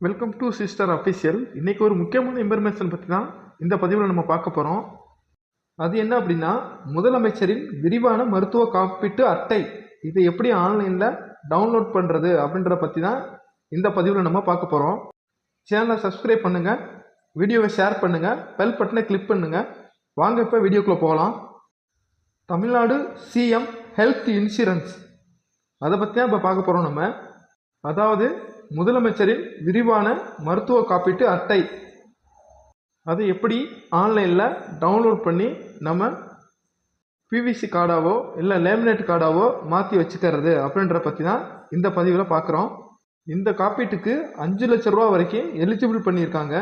Welcome to sister official இன்றைக்கி ஒரு முக்கியமான இன்ஃபர்மேஷன் பற்றி தான் இந்த பதிவில் நம்ம பார்க்க போகிறோம் அது என்ன அப்படின்னா முதலமைச்சரின் விரிவான மருத்துவ காப்பீட்டு அட்டை. இதை எப்படி ஆன்லைனில் டவுன்லோட் பண்ணுறது அப்படின்றத பற்றி தான் இந்த பதிவில் நம்ம பார்க்க போகிறோம் சேனலை சப்ஸ்கிரைப் பண்ணுங்கள் வீடியோவை ஷேர் பண்ணுங்கள் பெல் பட்டனை கிளிக் பண்ணுங்கள் வாங்க இப்போ வீடியோக்குள்ளே போகலாம். தமிழ்நாடு சிஎம் ஹெல்த் இன்சூரன்ஸ் அதை பற்றி தான் இப்போ பார்க்க போகிறோம் நம்ம. அதாவது முதலமைச்சரின் விரிவான மருத்துவ காப்பீட்டு அட்டை. அதை எப்படி ஆன்லைனில் டவுன்லோட் பண்ணி நம்ம பிவிசி கார்டாவோ இல்லை லேமினேட் கார்டாவோ மாற்றி வச்சுக்கிறது அப்படின்ற பற்றி தான் இந்த பதிவில் பார்க்குறோம் இந்த காப்பீட்டுக்கு அஞ்சு லட்ச ரூபா வரைக்கும் எலிஜிபிள் பண்ணியிருக்காங்க.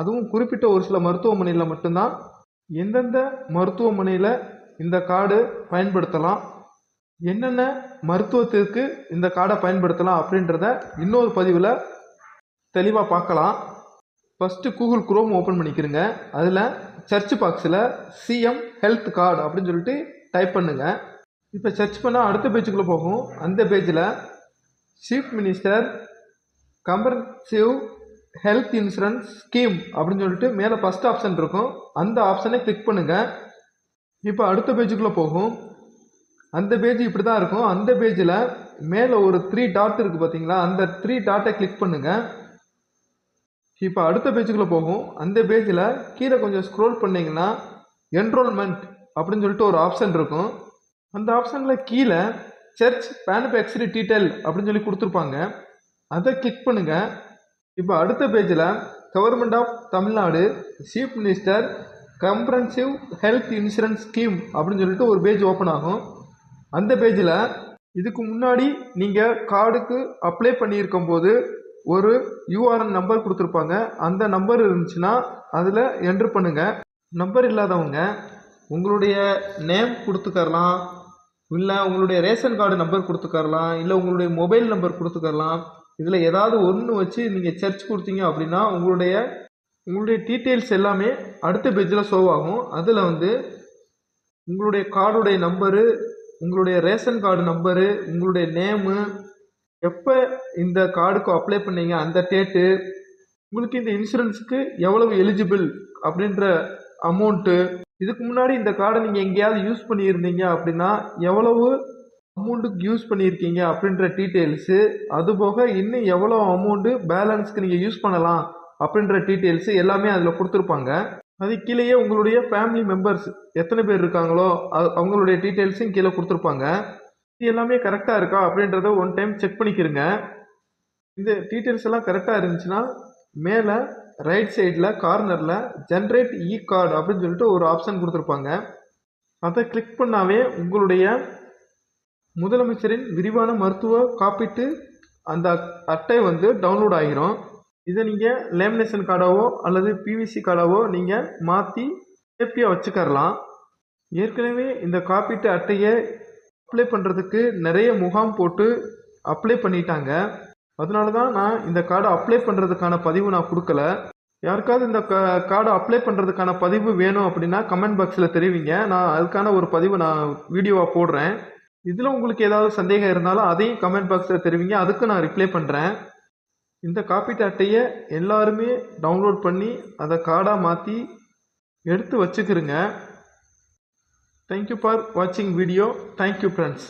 அதுவும் குறிப்பிட்ட ஒரு சில மருத்துவமனையில் மட்டும்தான். எந்தெந்த மருத்துவமனையில் இந்த கார்டு பயன்படுத்தலாம்? என்னென்ன மருத்துவத்திற்கு இந்த கார்டை பயன்படுத்தலாம் அப்படின்றத இன்னொரு பதிவில் தெளிவாக பார்க்கலாம். ஃபஸ்ட்டு கூகுள் குரோம் ஓப்பன் பண்ணிக்கிறங்க. அதில் சர்ச் பாக்ஸில் சிஎம் ஹெல்த் கார்டு அப்படின்னு சொல்லிட்டு டைப் பண்ணுங்கள் இப்போ சர்ச் பண்ணால் அடுத்த பேஜுக்குள்ளே போகும். அந்த பேஜில் chief minister comprehensive health insurance scheme அப்படின்னு சொல்லிட்டு மேலே ஃபஸ்ட் ஆப்ஷன் இருக்கும். அந்த ஆப்ஷனை கிளிக் பண்ணுங்கள் இப்போ அடுத்த பேஜுக்குள்ளே போகும். அந்த பேஜ் இப்படி தான் இருக்கும். அந்த பேஜில் மேலே ஒரு த்ரீ டாட் இருக்குது பார்த்தீங்களா அந்த த்ரீ டாட்டை கிளிக் பண்ணுங்கள் இப்போ அடுத்த பேஜுக்குள்ளே போகும். அந்த பேஜில் கீழே கொஞ்சம் ஸ்க்ரோல் பண்ணிங்கன்னா என்ரோல்மெண்ட் அப்படின்னு சொல்லிட்டு ஒரு ஆப்ஷன் இருக்கும். அந்த ஆப்ஷனில் கீழே சர்ச் மேனுஃபேக்சரி டீட்டெயில் அப்படின்னு சொல்லி கொடுத்துருப்பாங்க. அதை கிளிக் பண்ணுங்கள் இப்போ அடுத்த பேஜில் government of Tamil Nadu chief minister comprehensive health insurance scheme அப்படின்னு சொல்லிட்டு ஒரு பேஜ் ஓப்பன் ஆகும். அந்த பேஜில் இதுக்கு முன்னாடி நீங்கள் கார்டுக்கு அப்ளை பண்ணியிருக்கும் போது ஒரு யூஆர்என் நம்பர் கொடுத்துருப்பாங்க. அந்த நம்பர் இருந்துச்சுன்னா அதில் என்ட்ரு பண்ணுங்கள் நம்பர் இல்லாதவங்க உங்களுடைய நேம் கொடுத்துக்கரலாம் இல்லை உங்களுடைய ரேஷன் கார்டு நம்பர் கொடுத்துக்கரலாம் இல்லை உங்களுடைய மொபைல் நம்பர் கொடுத்துக்கரலாம் இதில் ஏதாவது ஒன்று வச்சு நீங்கள் சர்ச் கொடுத்தீங்க அப்படின்னா உங்களுடைய உங்களுடைய டீட்டெயில்ஸ் எல்லாமே அடுத்த பேஜில் ஷோ ஆகும். அதில் வந்து உங்களுடைய கார்டுடைய நம்பரு உங்களுடைய ரேஷன் கார்டு நம்பரு உங்களுடைய நேமு எப்போ இந்த கார்டுக்கு அப்ளை பண்ணீங்க அந்த டேட்டு உங்களுக்கு இந்த இன்சூரன்ஸுக்கு எவ்வளவு எலிஜிபிள் அப்படின்ற அமௌண்ட்டு இதுக்கு முன்னாடி இந்த கார்டை நீங்கள் எங்கேயாவது யூஸ் பண்ணியிருந்தீங்க அப்படின்னா எவ்வளவு அமௌண்ட்டுக்கு யூஸ் பண்ணியிருக்கீங்க அப்படின்ற டீட்டெயில்ஸு அதுபோக இன்னும் எவ்வளோ அமௌண்ட்டு பேலன்ஸ்க்கு நீங்கள் யூஸ் பண்ணலாம் அப்படின்ற டீட்டெயில்ஸு எல்லாமே அதில் கொடுத்துருப்பாங்க. அது கீழேயே உங்களுடைய ஃபேமிலி மெம்பர்ஸ் எத்தனை பேர் இருக்காங்களோ அது அவங்களுடைய டீட்டெயில்ஸும் கீழே கொடுத்துருப்பாங்க. இது எல்லாமே கரெக்டாக இருக்கா அப்படின்றத ஒன் டைம் செக் பண்ணிக்கிறங்க இந்த டீட்டெயில்ஸ் எல்லாம் கரெக்டாக இருந்துச்சுன்னா மேலே ரைட் சைடில் கார்னரில் ஜென்ரேட் இ கார்டு அப்படின்னு சொல்லிட்டு ஒரு ஆப்ஷன் கொடுத்துருப்பாங்க. அதை கிளிக் பண்ணாவே உங்களுடைய முதலமைச்சரின் விரிவான மருத்துவ காப்பீட்டு அந்த அட்டை வந்து டவுன்லோட் ஆகிரும் இதை நீங்கள் லேமினேஷன் கார்டாவோ அல்லது பிவிசி கார்டாவோ நீங்கள் மாற்றி சேஃப்டியாக வச்சுக்கரலாம் ஏற்கனவே இந்த காப்பீட்டு அட்டையை அப்ளை பண்ணுறதுக்கு நிறைய முகாம் போட்டு அப்ளை பண்ணிட்டாங்க. அதனால தான் நான் இந்த கார்டை அப்ளை பண்ணுறதுக்கான பதிவு நான் கொடுக்கல. யாருக்காவது இந்த கார்டை அப்ளை பண்ணுறதுக்கான பதிவு வேணும் அப்படின்னா கமெண்ட் பாக்ஸில் தெரிவிங்க. நான் அதுக்கான ஒரு பதிவு நான் வீடியோவாக போடுறேன். இதில் உங்களுக்கு ஏதாவது சந்தேகம் இருந்தாலும் அதையும் கமெண்ட் பாக்ஸில் தெரிவிங்க. அதுக்கு நான் ரிப்ளை பண்ணுறேன் இந்த காப்பீட்டு அட்டையை எல்லாருமே டவுன்லோட் பண்ணி அதை கார்டாக மாற்றி எடுத்து வச்சுக்கிறங்க தேங்க்யூ ஃபார் வாட்சிங் வீடியோ தேங்க்யூ ஃப்ரெண்ட்ஸ்